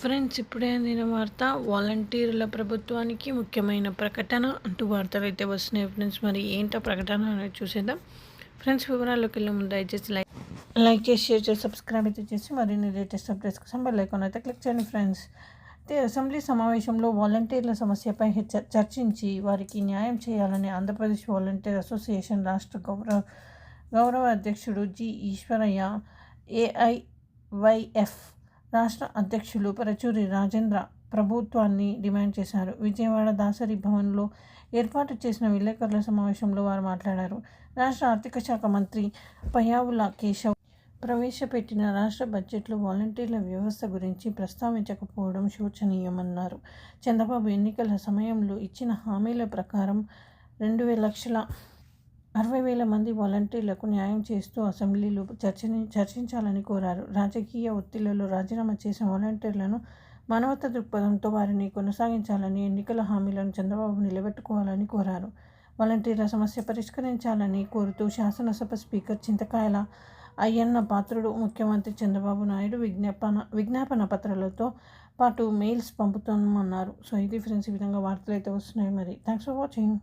Friends ఇప్పుడే అందిన వార్త వాలంటీర్ల ప్రభుత్వానికి ముఖ్యమైన ప్రకటన అంటూ వార్తలు అయితే వస్తున్నాయి. ఫ్రెండ్స్ మరి ఏంటో ప్రకటన అనేది చూసేద్దాం. ఫ్రెండ్స్ వివరాల్లోకి వెళ్ళే ముందు దయచేసి లైక్ లైక్ చేసి షేర్ చేసి సబ్స్క్రైబ్ అయితే చేసి మరిన్ని లేటెస్ట్ అప్డేట్స్ కోసం బెల్ ఐకాన్ అయితే క్లిక్ చేయండి ఫ్రెండ్స్. అయితే అసెంబ్లీ సమావేశంలో వాలంటీర్ల సమస్యపై చర్చించి వారికి న్యాయం చేయాలని ఆంధ్రప్రదేశ్ వాలంటీర్ అసోసియేషన్ రాష్ట్ర గౌరవ గౌరవ అధ్యక్షుడు జి ఈశ్వరయ్య ఏఐవైఎఫ్ రాష్ట్ర అధ్యక్షులు పరచూరి రాజేంద్ర ప్రభుత్వాన్ని డిమాండ్ చేశారు. విజయవాడ దాసరి భవన్లో ఏర్పాటు చేసిన విలేకరుల సమావేశంలో వారు మాట్లాడారు. రాష్ట్ర ఆర్థిక శాఖ మంత్రి పయావుల కేశవ్ ప్రవేశపెట్టిన రాష్ట్ర బడ్జెట్లో వాలంటీర్ల వ్యవస్థ గురించి ప్రస్తావించకపోవడం శోచనీయమన్నారు. చంద్రబాబు ఎన్నికల సమయంలో ఇచ్చిన హామీల ప్రకారం రెండు వేల లక్షల అరవై వేల మంది వాలంటీర్లకు న్యాయం చేస్తూ అసెంబ్లీలో చర్చని చర్చించాలని కోరారు. రాజకీయ ఒత్తిళ్ళలో రాజీనామా చేసిన వాలంటీర్లను మానవత దృక్పథంతో వారిని కొనసాగించాలని ఎన్నికల హామీలను చంద్రబాబు నిలబెట్టుకోవాలని కోరారు. వాలంటీర్ల సమస్య పరిష్కరించాలని కోరుతూ శాసనసభ స్పీకర్ చింతకాయల అయ్యన్న పాత్రుడు ముఖ్యమంత్రి చంద్రబాబు నాయుడు విజ్ఞాపన విజ్ఞాపన పత్రాలతో పాటు మెయిల్స్ పంపుతామన్నారు. సో ఇది ఫ్రెండ్స్ ఈ విధంగా వార్తలు అయితే వస్తున్నాయి మరి. Thanks for watching.